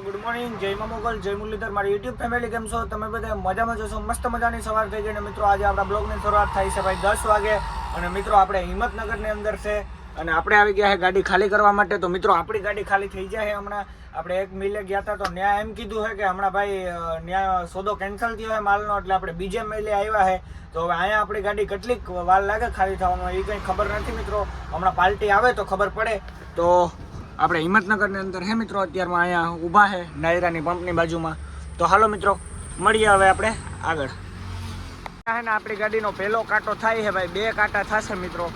Good morning જય મોગલ, જય મુરલીધર. મારી યુટ્યુબ ફેમિલી કેમ છો? તમે બધા મજામાં જશો મસ્ત મજાની સવાર થઈ ગઈ અને મિત્રો, આજે આપણા બ્લોગની શરૂઆત થાય છે ભાઈ દસ વાગે. અને મિત્રો, આપણે હિંમતનગરની અંદર છે. અને આપણે આવી ગયા છે ગાડી ખાલી કરવા માટે. તો મિત્રો, આપણી ગાડી ખાલી થઈ જાય છે હમણાં. આપણે એક મિલે ગયા હતા તો ત્યાં એમ કીધું છે કે હમણાં ભાઈ ત્યાં સોદો કેન્સલ થયો હોય માલનો, એટલે આપણે બીજે મિલે આવ્યા છે તો હવે અહીંયા આપણી ગાડી કેટલીક વાર લાગે ખાલી થવામાં એ કંઈ ખબર નથી મિત્રો. હમણાં પાર્ટી આવે તો ખબર પડે. તો આપણે હિંમતનગરની અંદર હે મિત્રો, અત્યારમાં અહીંયા ઊભા છે નાયરાની પંપની બાજુમાં. તો હાલો મિત્રો, મળીએ હવે આપણે આગળ. હે ને આપણી ગાડીનો પહેલો કાંટો થાય છે ભાઈ, બે કાંટા થશે મિત્રો.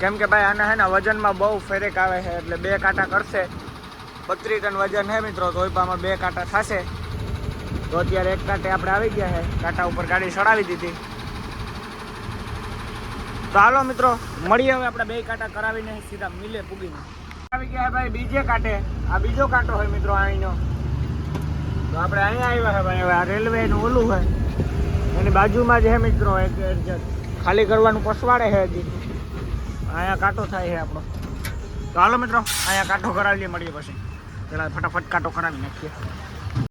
કેમ કે ભાઈ આના હે ને વજનમાં બહુ ફેરેક આવે છે એટલે બે કાંટા કરશે. બત્રીસ ટન વજન હે મિત્રો તો બે કાંટા થશે. તો અત્યારે એક કાંટે આપણે આવી ગયા છે કાંટા ઉપર ગાડી ચડાવી દીધી. તો હાલો મિત્રો, મળીએ હવે આપણે બે કાંટા કરાવીને સીધા મિલે પૂગીને. આવી ગયા ભાઈ, બીજે કાંટે આ બીજો કાંટો હોય મિત્રો અહીંનો. તો આપણે અહીંયા આવ્યા છે ભાઈ, હવે આ રેલવે નું ઓલું હોય એની બાજુમાં જ છે મિત્રો એક ખાલી કરવાનું પસવાડે છે હજી. અહીંયા કાંટો થાય છે આપણો. તો હાલો મિત્રો, અહીંયા કાંટો કરાવી લઈએ, મળીએ પછી. પેલા ફટાફટ કાંટો કરાવી નાખીએ.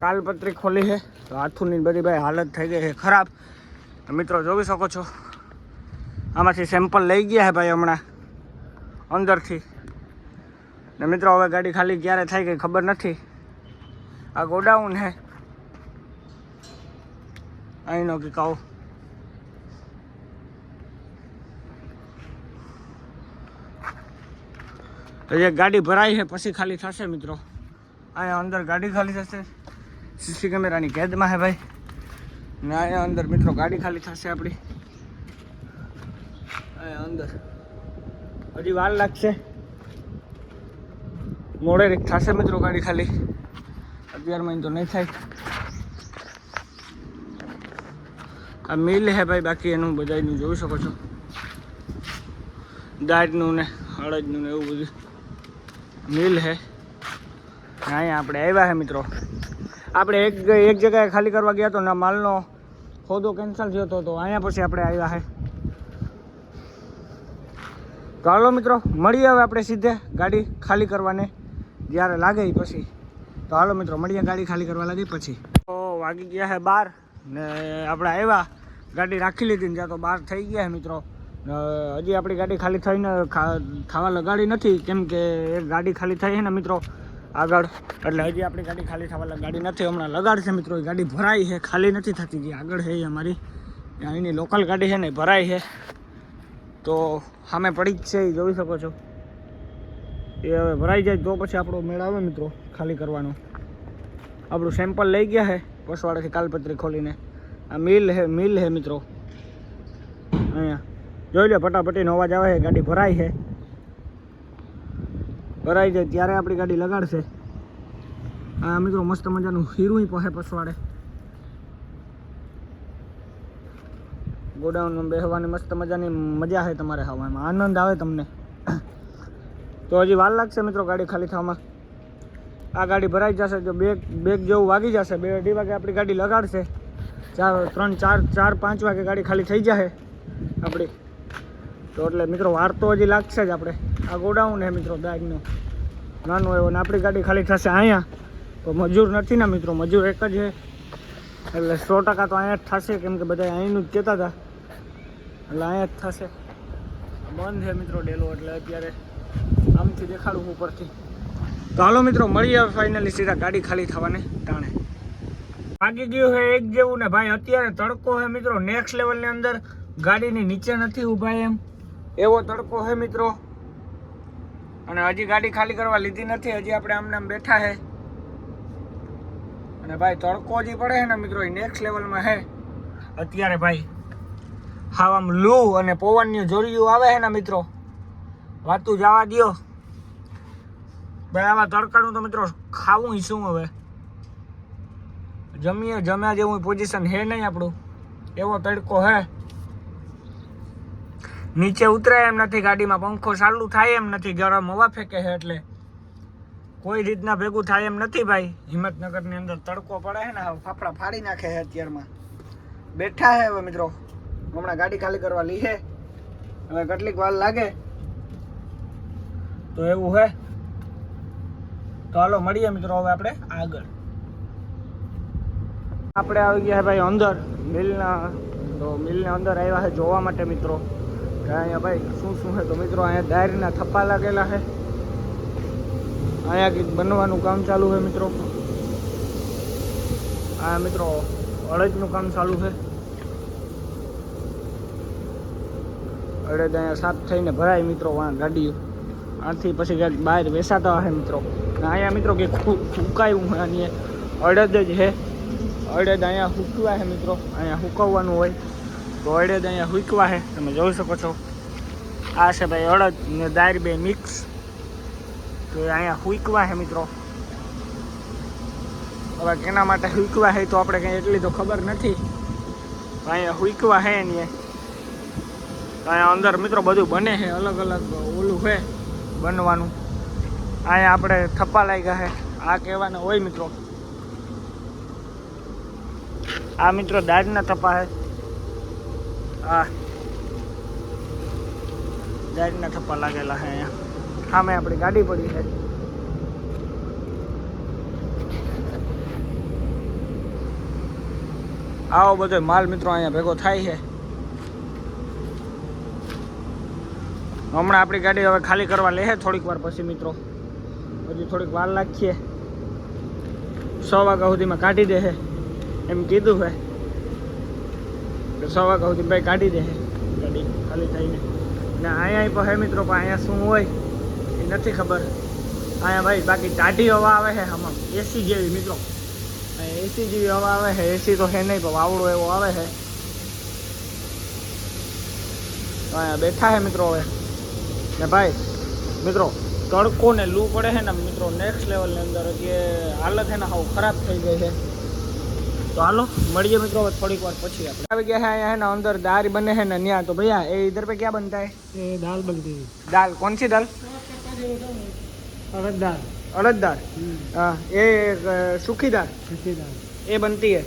કાલપત્રી ખોલી છે. તો હાથુની બધી ભાઈ હાલત થઈ ગઈ છે ખરાબ. મિત્રો જોઈ શકો છો. આમાંથી સેમ્પલ લઈ ગયા છે ભાઈ હમણાં. અંદરથી. ને મિત્રો, હવે ગાડી ખાલી ક્યારે થાય કંઈ ખબર નથી. આ ગોડાઉન હે. અહીંનો કે કહો હજી એક ગાડી ભરાઈ છે પછી ખાલી થશે મિત્રો. અહીંયા અંદર ગાડી ખાલી થશે. સીસી કેમેરાની કેદમાં હે ભાઈ. ને અહીંયા અંદર મિત્રો ગાડી ખાલી થશે આપણી. અહીંયા અંદર. હજી વાર લાગશે. મોડે થશે મિત્રો ગાડી ખાલી. અત્યારમાં તો નહીં થાય. આ મિલ હે ભાઈ, બાકી એનું બધાનું જોઈ શકો છો. દાટનું ને હળદનું ને એવું બધું. મિલ હે. અહીંયા આપણે આવ્યા હે મિત્રો. આપણે એક એક જગ્યાએ ખાલી કરવા ગયા તો ના માલનો હોદો કેન્સલ થયો હતો તો અહીંયા પછી આપણે આવ્યા હે. તો હાલો મિત્રો, મળીએ હવે આપણે સીધે ગાડી ખાલી કરવાને. જ્યારે લાગે પછી. તો હાલો મિત્રો, મળીએ ગાડી ખાલી કરવા લાગી પછી. તો વાગી ગયા છે બાર ને આપણે આવ્યા ગાડી રાખી લીધી ને ત્યાં તો બાર થઈ ગયા છે મિત્રો. હજી આપણી ગાડી ખાલી થઈને ખાવા લગાડી નથી. કેમ કે એક ગાડી ખાલી થઈ છે ને મિત્રો, આગળ. એટલે હજી આપણી ગાડી ખાલી થવા ગાડી નથી. હમણાં લગાડશે મિત્રો, એ ગાડી ભરાઈ છે ખાલી નથી થતી જે આગળ છે એ અમારી. અહીંની લોકલ ગાડી છે ને ભરાઈ છે તો સામે પડી જ છે એ જોઈ શકો છો. એ હવે ભરાઈ જાય તો પછી આપણો મેળ આવે મિત્રો, ખાલી કરવાનો. આપણું સેમ્પલ લઈ ગયા છે પસવાડેથી કાલપત્રી ખોલીને. આ મિલ હે મિલ હે મિત્રો. અહીંયા. જોઈ લો, ફટાફટીનો અવાજ આવે ગાડી ભરાઈ છે. ભરાઈ જાય ત્યારે આપણી ગાડી લગાડશે. આ મિત્રો મસ્ત મજાનું હીરું પહે પસવાડે. ગોડાઉનમાં બેસવાની મસ્ત મજાની મજા છે તમારે હવામાં. આનંદ આવે તમને. તો હજી વાર લાગશે મિત્રો ગાડી ખાલી થવામાં. આ ગાડી ભરાઈ જશે જો બેગ બેગ જેવું વાગી જશે. બે અઢી વાગે આપણી ગાડી લગાડશે. ચાર ત્રણ ચાર ચાર પાંચ વાગે ગાડી ખાલી થઈ જશે આપણી. તો એટલે મિત્રો વાર તો હજી લાગશે જ આપણે. આ ગોડાઉન હે મિત્રો બેગનું નાનું એવું ને આપણી ગાડી ખાલી થશે અહીંયા. તો મજૂર નથી ને મિત્રો, મજૂર એક જ છે એટલે સો ટકા તો અહીંયા જ થશે, કેમ કે બધા અહીંનું જ કહેતા હતા. એટલે અહીંયા જ થશે. બંધ છે મિત્રો ડેલો, એટલે અત્યારે આમથી દેખાડું ઉપરથી. તો હાલો મિત્રો મળીએ ફાઇનલી સીધા ગાડી ખાલી થવાને ટાણે. ભાગી ગયું છે એક જેવું ને ભાઈ અત્યારે તડકો છે મિત્રો નેક્સ્ટ લેવલની અંદર ગાડીની નીચે નથી ઊભા એમ. એવો તડકો છે મિત્રો. અને હજી ગાડી ખાલી કરવા લીધી નથી હજી આપણે આમને આમ બેઠા છે અને ભાઈ તડકો હજી પડે છે ને મિત્રો એ નેક્સ્ટ લેવલમાં છે અત્યારે ભાઈ હા આમ લૂ અને પવનની જોરિયું આવે છે ને મિત્રો. વાતું જવા દ્યો. ભાઈ, આવા તડકાનું તો મિત્રો ખાવું શું હવે? જમીએ, જમ્યા જેવું પોઝિશન હે નહીં આપણું. એવો તડકો હે. નીચે ઉતરાય એમ નથી ગાડીમાં, પંખો ચાલુ થાય એમ નથી, ગરમ હવા ફેંકે છે એટલે. કોઈ રીતના ભેગું થાય એમ નથી ભાઈ. હિંમતનગરની અંદર તડકો પડે છે ને, હવે ફાફડા ફાડી નાખે છે અત્યારમાં. બેઠા છે હવે મિત્રો. હમણાં ગાડી ખાલી કરવા લી છે. હવે કેટલીક વાર લાગે. તો એવું હે. તો હાલો, મળીએ મિત્રો હવે આપણે આગળ. આપણે આવી ગયા ભાઈ અંદર, મિલના, તો મિલના અંદર આવ્યા છે જોવા માટે મિત્રો. કે અહીંયા ભાઈ શું શું છે તો મિત્રો, અહીંયા ડાયરીના થપ્પા લાગેલા છે. અહીંયા કંઈક બનવાનું કામ ચાલુ છે મિત્રો. આ મિત્રો અડદનું કામ ચાલુ છે. અડદ અહીંયા સાફ થઈને ભરાય મિત્રો ગાડીઓ. આથી પછી ક્યાંક બહાર વેસાતા હશે મિત્રો. અહીંયા મિત્રો, કે સુકાયું હોય અને અડદ જ છે અડદ અહીંયા સૂકવા છે મિત્રો. અહીંયા સૂકવવાનું હોય. તો અડદ અહીંયા સૂકવા છે તમે જોઈ શકો છો. આ છે ભાઈ અડદ ને દાર બે મિક્સ. તો અહીંયા સૂકવા છે મિત્રો. હવે કેના માટે સૂકવા છે તો આપણે કંઈ એટલી તો ખબર નથી. અહીંયા સૂકવા છે એની અહીંયા અંદર, મિત્રો, બધું બને છે અલગ અલગ ઓલું છે બનવાનું. અહીંયા આપણે થપ્પા લાગ્યા છે આ કહેવાના હોય મિત્રો. આ મિત્રો દાળના થપ્પા છે આ દાળના થપ્પા લાગેલા છે અહીંયા. સામે આપણી ગાડી પડી છે આવો બધો માલ મિત્રો અહીંયા ભેગો થાય છે હમણાં આપણી ગાડી હવે ખાલી કરવા લે થોડીક વાર પછી મિત્રો. હજી થોડીક વાર લાગીએ. સો વાગ્યા સુધીમાં કાઢી દે છે એમ કીધું છે કે સો વાગ્યા સુધી ભાઈ કાઢી દે છે ગાડી ખાલી થઈને. ને અહીંયા પણ હે મિત્રો પણ અહીંયા શું હોય એ નથી ખબર. અહીંયા ભાઈ બાકી ટાઢી હવા આવે છે આમાં. એસી જેવી મિત્રો. એસી જેવી હવા આવે છે એસી તો હે નહીં પણ વાવડો એવો આવે છે અહીંયા બેઠા છે મિત્રો હવે. ને ભાઈ મિત્રો તડકો ને લૂ પડે છે ને મિત્રો નેક્સ્ટ લેવલની અંદર જે હાલત છે ને હાવ ખરાબ થઈ ગઈ છે. તો હાલો મળીએ મિત્રો થોડીક વાર પછી આપણે. આવી ગયા અહીંયા એના અંદર દાળ બને છે ને ત્યાં. તો ભૈયા એ ઇધર પે ક્યાં બનતા હે? દાળ બનતી દાળ કોણ છે દાળ? અડદ દાળ. અડદ દાળ? હા એ સુખી દાળ? સુખી દાળ. એ બનતી હે?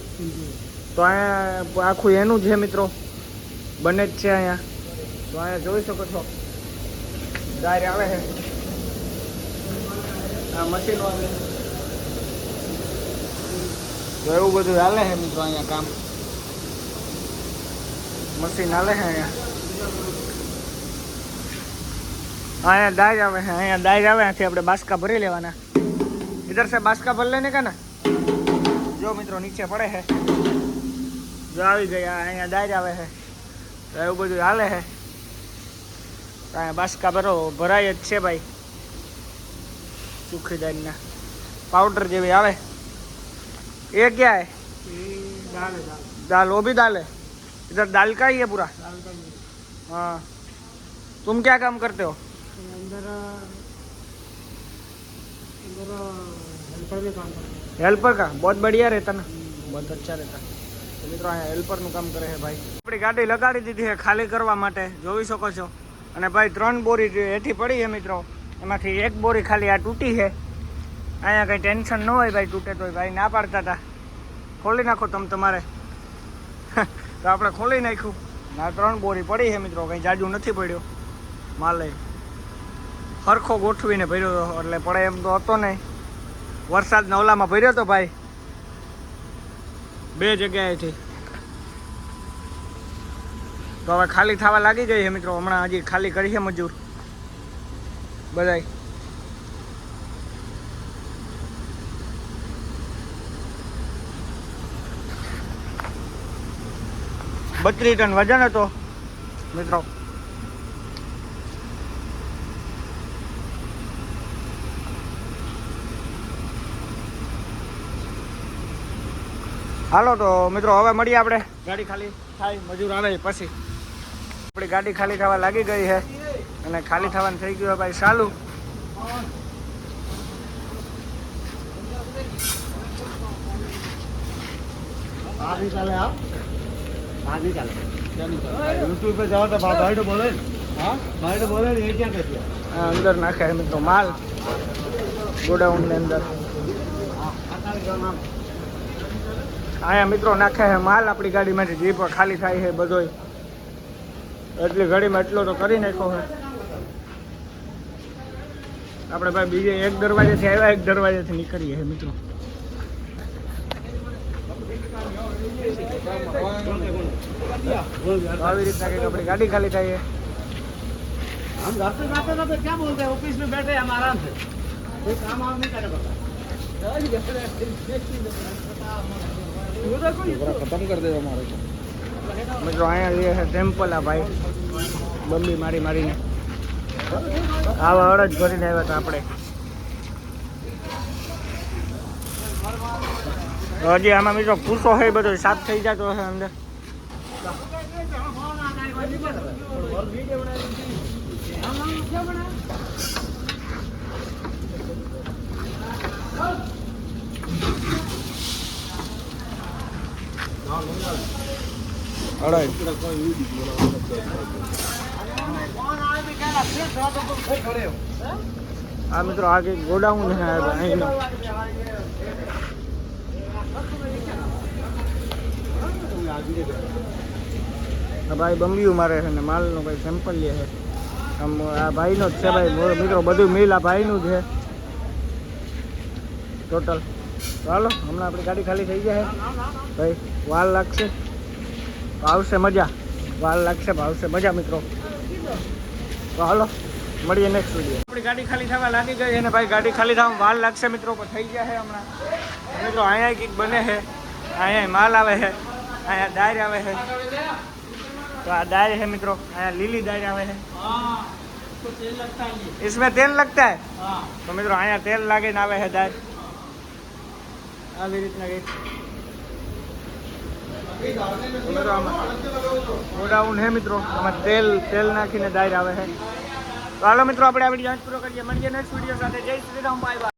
તો અહીંયા આખું એનું છે મિત્રો. બને જ છે અહીંયા. તો અહીંયા જોઈ શકો છો. દાળ આવે છે. આ મશીનો આવે તો એવું બધું હાલે છે મિત્રો અહીંયા કામ? મશીન હાલે છે અહીંયા? અહીંયા દાજ આવે છે અહીંયા દાજ આવે ત્યાંથી આપણે બાસકા ભરી લેવાના. ઇધર સે બાસકા ભર લેને કા ના જો મિત્રો નીચે પડે છે. જો આવી ગયા અહીંયા દાજ આવે છે. તો એવું બધું હાલે છે. તો અહીંયા બાસકા ભરો ભરાય જ છે ભાઈ. સુખી દાળના પાવડર જેવી આવે ये क्या है ये दाल है दाल दाल वो भी दाल है इधर दाल का ही है पूरा दाल का ये हाँ तुम क्या काम करते हो ये अंदर अंदर हेल्पर में काम करते हैं हेल्पर का बहुत बढ़िया रहता ना बहुत अच्छा રહેતા તો મિત્રો અહીંયા હેલ્પરનું કામ કરે છે ભાઈ આપણી ગાડી લગાડી દીધી છે ખાલી કરવા માટે જોઈ શકો છો અને ભાઈ ત્રણ બોરી જે હેઠી પડી છે મિત્રો એમાંથી એક બોરી ખાલી આ તૂટી છે. અહીંયા કંઈ ટેન્શન ન હોય ભાઈ, તૂટે તો ભાઈ, ના પાડતા હતા ખોલી નાખો તમે તમારે. તો આપણે ખોલી નાખ્યું. ના, ત્રણ બોરી પડી છે મિત્રો, કંઈ જાજુ નથી પડ્યો. માલે. સરખો ગોઠવીને ભર્યો હતો, એટલે પડે એમ તો હતો નહીં. વરસાદ નવલામાં ભર્યો તો ભાઈ. બે જગ્યાએથી. તો હવે ખાલી થવા લાગી ગઈ છે મિત્રો, હમણાં હજી ખાલી કરી છે મજૂર. બધાય બત્રીસ ટન વજન હતો. મિત્રો. હાલો તો મિત્રો, હવે મળીએ આપણે. ગાડી ખાલી થાય, મજૂર આવે પછી. આપણી ગાડી ખાલી થવા લાગી ગઈ છે. અને ખાલી થવાનું થઈ ગયું ભાઈ સાલું ભાભી ચાલે આ તો ભાઈ ભાઈ બોલે એ અંદર નાખે એમ તો માલ. ગોડાઉનની અંદર. અહીંયા મિત્રો નાખે છે માલ આપણી ગાડીમાંથી જીપ ખાલી થાય છે બધોય. એટલી ઘડીમાં એટલો તો કરી નાખો છે. આપણે ભાઈ બીજે એક દરવાજેથી આવ્યા એક દરવાજેથી નીકળીએ છે મિત્રો તો આવી રીતના કંઈક આપણી ગાડી ખાલી થાય છે हम घर पे जाते जाते क्या बोलते हैं ऑफिस में बैठे हम आराम से कोई काम वाम नहीं करना पड़ता खत्म कर दे हमारे को મિત્રો અહીંયા જે છે ટેમ્પલ આ ભાઈ બંબી મારી મારીને આવા અડદ ભરીને આવ્યા હતા આપણે. હજી આમાં મિત્રો પૂછો છે બધો, સાફ થઈ જતો હશે અંદર. અડદ આ મિત્રો આ કંઈક ગોડાઉન છે આ અહીંનો આ ભાઈ બંબીયું મારે છે ને માલનો ભાઈ સેમ્પલ લે છે આમ આ ભાઈનો જ છે ભાઈ બોલો મિત્રો બધું મિલ આ ભાઈનું જ છે ટોટલ તો હાલો હમણાં આપણી ગાડી ખાલી થઈ જાય ભાઈ, વાલ લાગશે. તો આવશે મજા. વાલ લાગશે ભાવશે મજા, મિત્રો. તો હાલો મળીએ નેક્સ્ટ વિડીયો આપણી ગાડી ખાલી થવા લાગી ગઈ અને ભાઈ ગાડી ખાલી થવા વાર લાગશે મિત્રો પણ થઈ ગયા છે હમણાં મિત્રો અહીંયા કંઈક બને છે અહીંયા માલ આવે છે અહીંયા દાળ આવે છે તો આ दाल है मित्रों यहाँ लीली दाल આવે है इसमें तेल लगता है તો મિત્રો અહીંયા તેલ લાગીને આવે છે દાળ આવી રીતના કંઈક તો મિત્રો આમાં ગોડાઉન હે મિત્રો. આમાં તેલ તેલ નાખીને દાયર આવે છે ચાલો મિત્રો, આપણે આપણી જાંચ પૂરો કરીએ. મળીએ નેક્સ્ટ વીડિયો સાથે. જય શ્રી રામ બાય